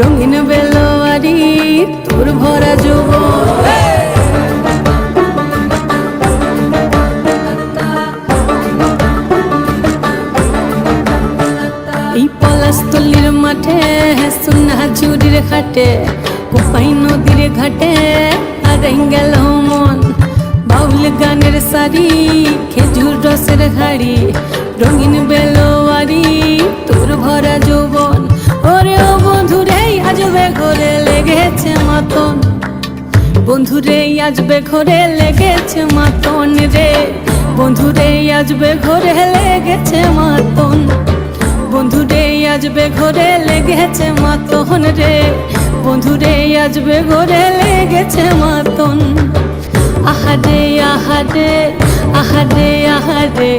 রঙিন বেলোয়ারি, তোর ভরা যৌবন এই পলাশতলির মাঠে সোনা চুরির ঘাটে কোপাই নদীর ঘাটে আর গেল মন। বাউল গানের শাড়ি খেজুর রসের হাড়ি, রঙিন বেলোয়ারি আজবে ঘরে লেগেছে মাতন রে। বন্ধুরে, আজবে ঘরে লেগেছে মাতন। বন্ধুরে, আজবে ঘরে লেগেছে মাতন রে। বন্ধুরে, আজবে ঘরে লেগেছে মাতন। আহারে আহারে আহারে আহারে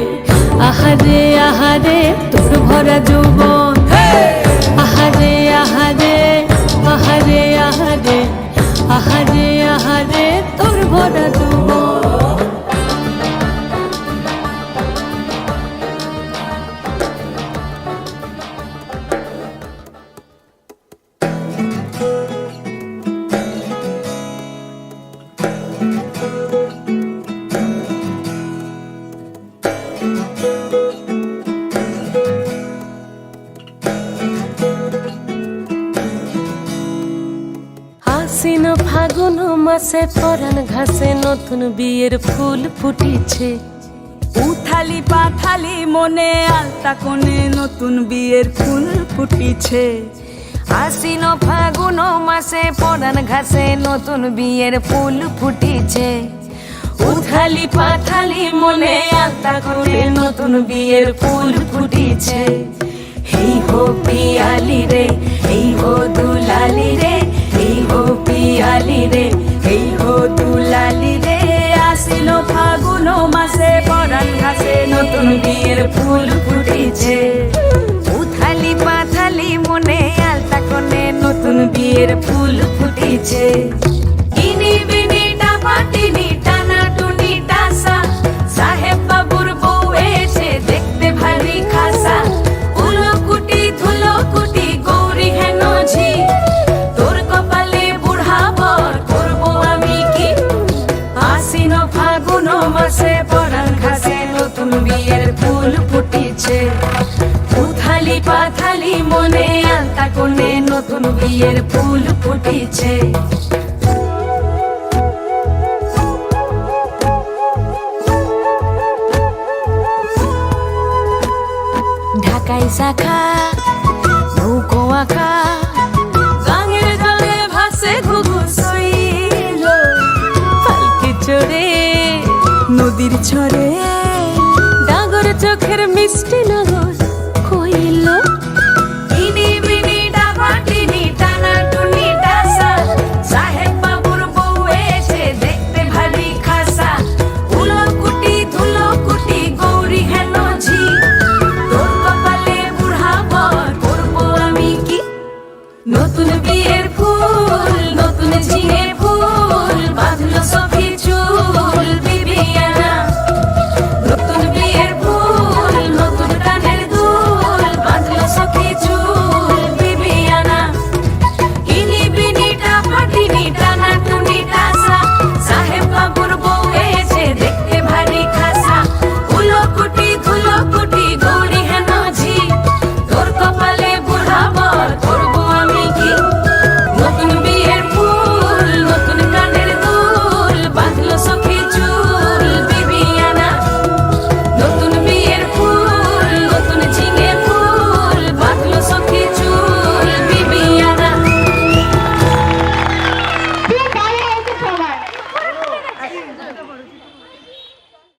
আহারে আহারে, তোর ভরা যৌবন আশ্বিন ফাগুন মাসে পরান ঘাসে নতুন বিয়ের ফুল ফুটিছে। উথালি পাথালি মনে আলতা কোণে নতুন বিয়ের ফুল ফুটিছে। আশ্বিন ফাগুন মাসে পরান ঘাসে নতুন বিয়ের ফুল ফুটিছে। উথালি পাথালি মনে আলতা নতুন বিয়ের ফুল ফুটিছে। এই হো পিয়ালি রে, এই হো দুলালি রে, এই হো পিয়ালি রে, এই হো দুলালি রে। আসিল ফাগুন মাসে পরান ঘাসে নতুন বিয়ের ফুল ফুটিছে। উথালি পাথালি মনে আলতা কোণে নতুন বিয়ের ফুল ফুটিছে। ফুল ফুটিছে। উথালি পাথালি মনে আলতা কোণে নতুন বিয়ের ফুল ফুটিছে। ঢাকাই শাখা, নৌকো আঁকা, গাঙের জলে ভাসে ঘুঘু সইল পালকি চড়ে নদীর ছড়ে চোখের মিষ্টি নগ